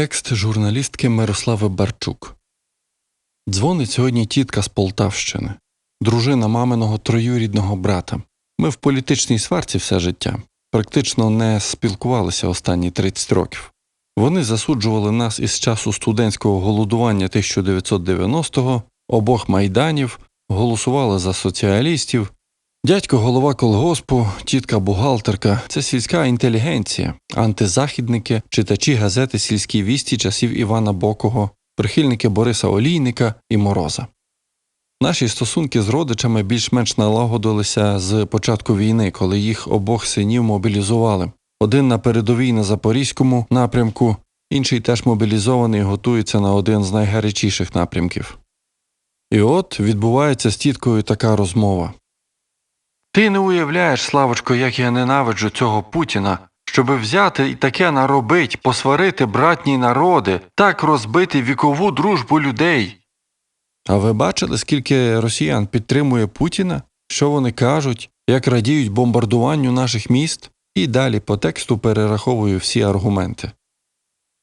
Текст журналістки Мирослави Барчук. Дзвонить сьогодні тітка з Полтавщини, дружина маминого троюрідного брата. Ми в політичній сварці все життя. Практично не спілкувалися останні 30 років. Вони засуджували нас із часу студентського голодування 1990-го, обох майданів, голосували за соціалістів. Дядько голова колгоспу, тітка бухгалтерка це сільська інтелігенція, антизахідники, читачі газети Сільські вісті часів Івана Бокого, прихильники Бориса Олійника і Мороза. Наші стосунки з родичами більш-менш налагодилися з початку війни, коли їх обох синів мобілізували. Один на передовій на Запорізькому напрямку, інший теж мобілізований готується на один з найгарячіших напрямків. І от відбувається з тіткою така розмова. Ти не уявляєш, Славочко, як я ненавиджу цього Путіна, щоби взяти і таке наробить, посварити братні народи, так розбити вікову дружбу людей. А ви бачили, скільки росіян підтримує Путіна? Що вони кажуть, як радіють бомбардуванню наших міст? І далі по тексту перераховую всі аргументи.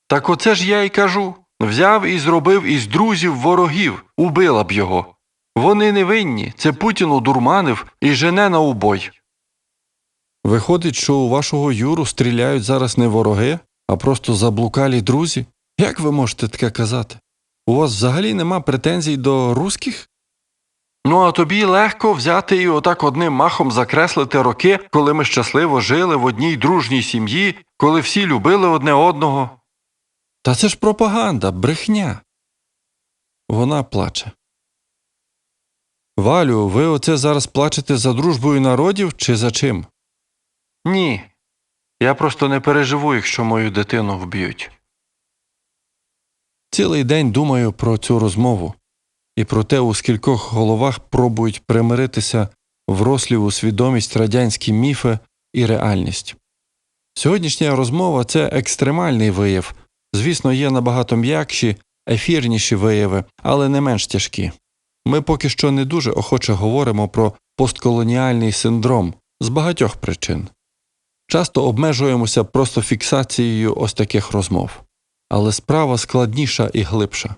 Так оце ж я й кажу. Взяв і зробив із друзів ворогів, убила б його. Вони не винні, це Путін одурманив і жене на убой. Виходить, що у вашого Юру стріляють зараз не вороги, а просто заблукалі друзі? Як ви можете таке казати? У вас взагалі нема претензій до русських? Ну, а тобі легко взяти і отак одним махом закреслити роки, коли ми щасливо жили в одній дружній сім'ї, коли всі любили одне одного. Та це ж пропаганда, брехня. Вона плаче. Валю, ви оце зараз плачете за дружбою народів чи за чим? Ні. Я просто не переживу, якщо мою дитину вб'ють. Цілий день думаю про цю розмову і про те, у скількох головах пробують примиритися врослі у свідомість радянські міфи і реальність. Сьогоднішня розмова це екстремальний вияв. Звісно, є набагато м'якші, ефірніші вияви, але не менш тяжкі. Ми поки що не дуже охоче говоримо про постколоніальний синдром з багатьох причин. Часто обмежуємося просто фіксацією ось таких розмов. Але справа складніша і глибша.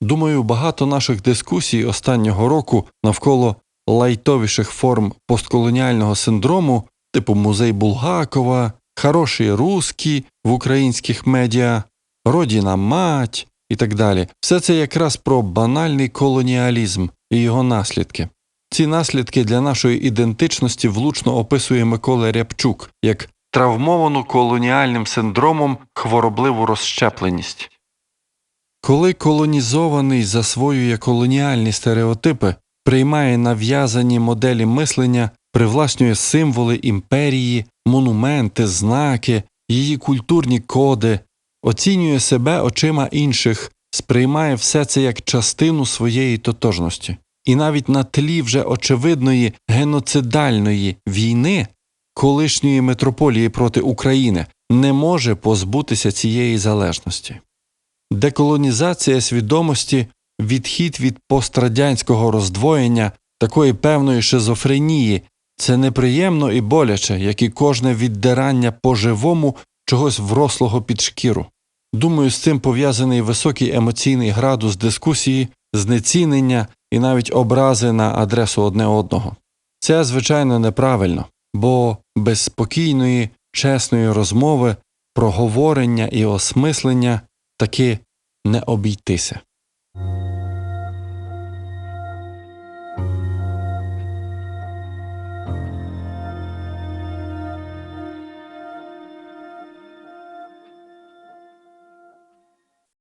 Думаю, багато наших дискусій останнього року навколо лайтовіших форм постколоніального синдрому, типу музей Булгакова, хороші русські в українських медіа, родіна мать і так далі, все це якраз про банальний колоніалізм і його наслідки. Ці наслідки для нашої ідентичності влучно описує Микола Рябчук як травмовану колоніальним синдромом хворобливу розщепленість. Коли колонізований засвоює колоніальні стереотипи, приймає нав'язані моделі мислення, привласнює символи імперії, монументи, знаки, її культурні коди, оцінює себе очима інших, сприймає все це як частину своєї тотожності. І навіть на тлі вже очевидної геноцидальної війни колишньої метрополії проти України не може позбутися цієї залежності. Деколонізація свідомості, відхід від пострадянського роздвоєння, такої певної шизофренії це неприємно і боляче, як і кожне віддирання по живому чогось врослого під шкіру. Думаю, з цим пов'язаний високий емоційний градус дискусії, знецінення і навіть образи на адресу одне одного. Це, звичайно, неправильно, бо без спокійної, чесної розмови, проговорення і осмислення таки не обійтися.